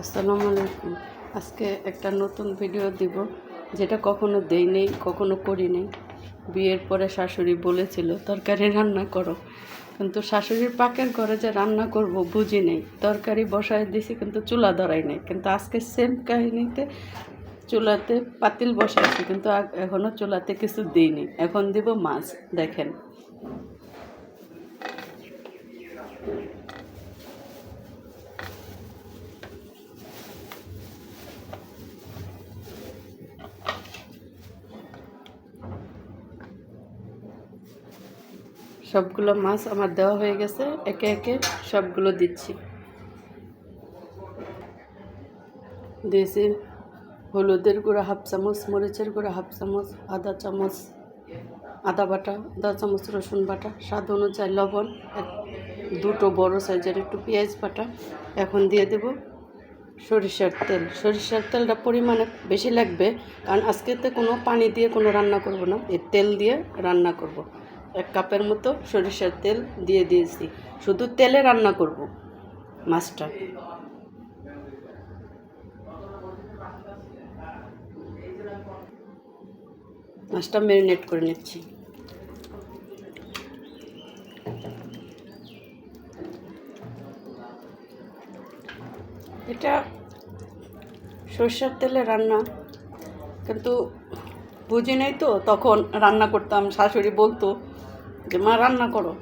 আসসালামু আলাইকুম। আজকে একটা নতুন ভিডিও দিব, যেটা কখনো দেই নেই, কখনো করি নেই। বিয়ের পরে শাশুড়ি বলেছিল, তরকারি রান্না করো। কিন্তু শাশুড়ির পাকের ঘরে যে রান্না করব বুঝি নেই। তরকারি বসায় দিছি, কিন্তু চুলা ধরাই নেই। কিন্তু আজকে সেম কাহিনীতে চুলাতে পাতিল বসাইছি, কিন্তু এখনও চুলাতে কিছু দিইনি। এখন দিব মাছ, দেখেন। সবগুলো মাছ আমার দেওয়া হয়ে গেছে। একে একে সবগুলো দিচ্ছি। দিয়েছি হলুদের গুঁড়া হাফ চামচ, মরিচের গুঁড়া হাফ চামচ, আদা চামচ, আদা বাটা, আদা চামচ, রসুন বাটা, স্বাদ অনুযায়ী লবণ দুটো বড় সাইজের একটু পেঁয়াজ বাটা। এখন দিয়ে দেব সরিষার তেল। সরিষার তেলটা পরিমাণে বেশি লাগবে, কারণ আজকেতে কোনো পানি দিয়ে কোনো রান্না করব না। এই তেল দিয়ে রান্না করব। এক কাপের মতো সরিষার তেল দিয়ে দিয়েছি। শুধু তেলে রান্না করব, মাছটা। মাছটা ম্যারিনেট করে নিচ্ছি। এটা সর্ষের তেলে রান্না, কিন্তু বুঝি নাই তো, তখন রান্না করতাম, শাশুড়ি বলতো যে মা রান্না করো।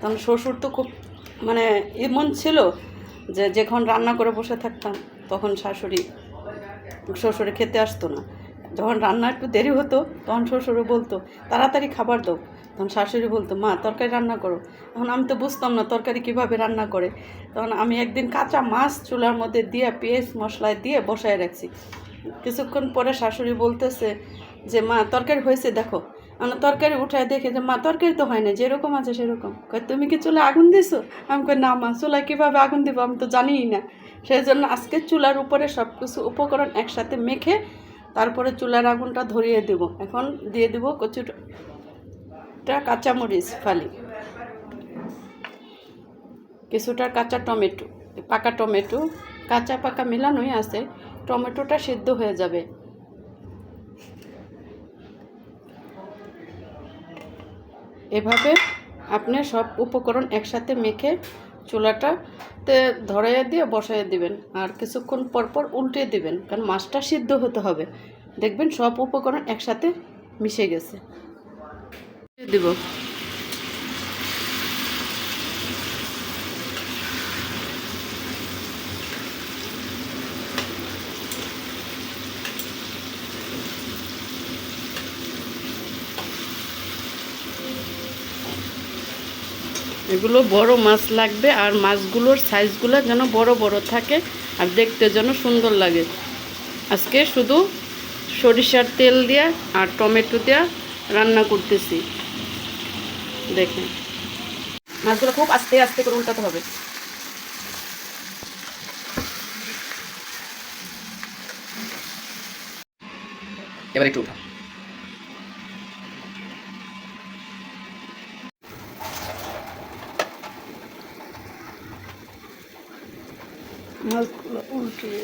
তখন শ্বশুর তো খুব মানে এমন ছিল যে যখন রান্না করে বসে থাকতাম, তখন শাশুড়ি শ্বশুরে খেতে আসতো না। যখন রান্না একটু দেরি হতো, তখন শ্বশুরে বলতো, তাড়াতাড়ি খাবার দাও। তখন শাশুড়ি বলতো, মা, তরকারি রান্না করো। তখন আমি তো বুঝতাম না তরকারি কীভাবে রান্না করে। তখন আমি একদিন কাঁচা মাছ চুলার মধ্যে দিয়ে পেঁয়াজ মশলায় দিয়ে বসায় রাখছি। কিছুক্ষণ পরে শাশুড়ি বলতেছে যে মা, তরকারি হয়েছে, দেখো। আমরা তরকারি উঠায় দেখে যে, মা, তরকারি তো হয় না, যেরকম আছে সেরকম। কয়, তুমি কি চুলে আগুন দিছো? আমি কই, না মা, চুলায় কীভাবে আগুন দিব আমি তো জানিই না। সেই জন্য আজকে চুলার উপরে সব কিছু উপকরণ একসাথে মেখে তারপরে চুলার আগুনটা ধরিয়ে দেব। এখন দিয়ে দেবো কচুটা কাঁচামরিচ ফালি। কিছুটা কাঁচা টমেটো, পাকা টমেটো, কাঁচা পাকা মেলানোই আছে, টমেটোটা সিদ্ধ হয়ে যাবে। এভাবে আপনি সব উপকরণ একসাথে মেখে চুলাটাতে ধরাইয়া দিয়ে বসাইয়া দিবেন। আর কিছুক্ষণ পর পর উল্টে দিবেন, কারণ মাছটা সিদ্ধ হতে হবে। দেখবেন সব উপকরণ একসাথে মিশে গেছে। দিব। এগুলো বড় মাছ লাগবে আর মাছগুলোর সাইজগুলো যেন বড় বড় থাকে আর দেখতে যেন সুন্দর লাগে। আজকে শুধু সরিষার তেল দিয়া আর টমেটো দিয়া রান্না করতেছি। দেখেন। মাছগুলো খুব আস্তে আস্তে করে উল্টাতে হবে। এবার একটু উঠা। মাছগুলো উল্টিয়ে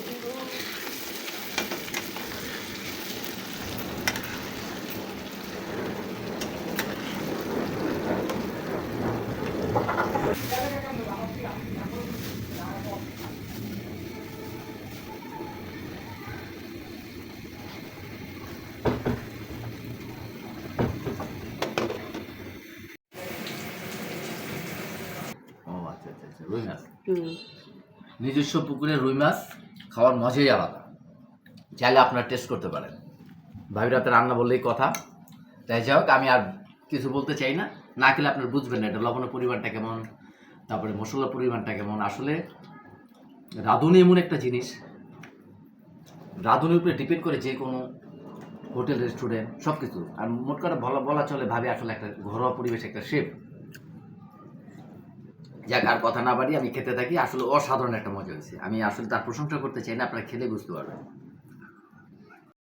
ও আচ্ছা আচ্ছা আচ্ছা মাছ হুম। নিজস্ব পুকুরে রুই মাছ খাওয়ার মজাই আলাদা। চাইলে আপনারা টেস্ট করতে পারেন। ভাবি রাতে রান্না বললেই কথা। তাই যাই হোক, আমি আর কিছু বলতে চাই না। না খেলে আপনার বুঝবেন না এটা লবণের পরিমাণটা কেমন, তারপরে মশলার পরিমাণটা কেমন। আসলে রাঁধুনি এমন একটা জিনিস। রাঁধুনির উপরে ডিপেন্ড করে যে কোনো হোটেল রেস্টুরেন্ট সব কিছু আর মোট কথা বলা বলা চলে ভাবে আসলে একটা ঘরোয়া পরিবেশ একটা শেপ যাক, আর কথা না বাড়ি আমি খেতে থাকি। আসলে অসাধারণ একটা মজা হয়েছে। আমি আসলে তার প্রশংসা করতে চাই না, আপনারা খেলে বুঝতে পারবেন।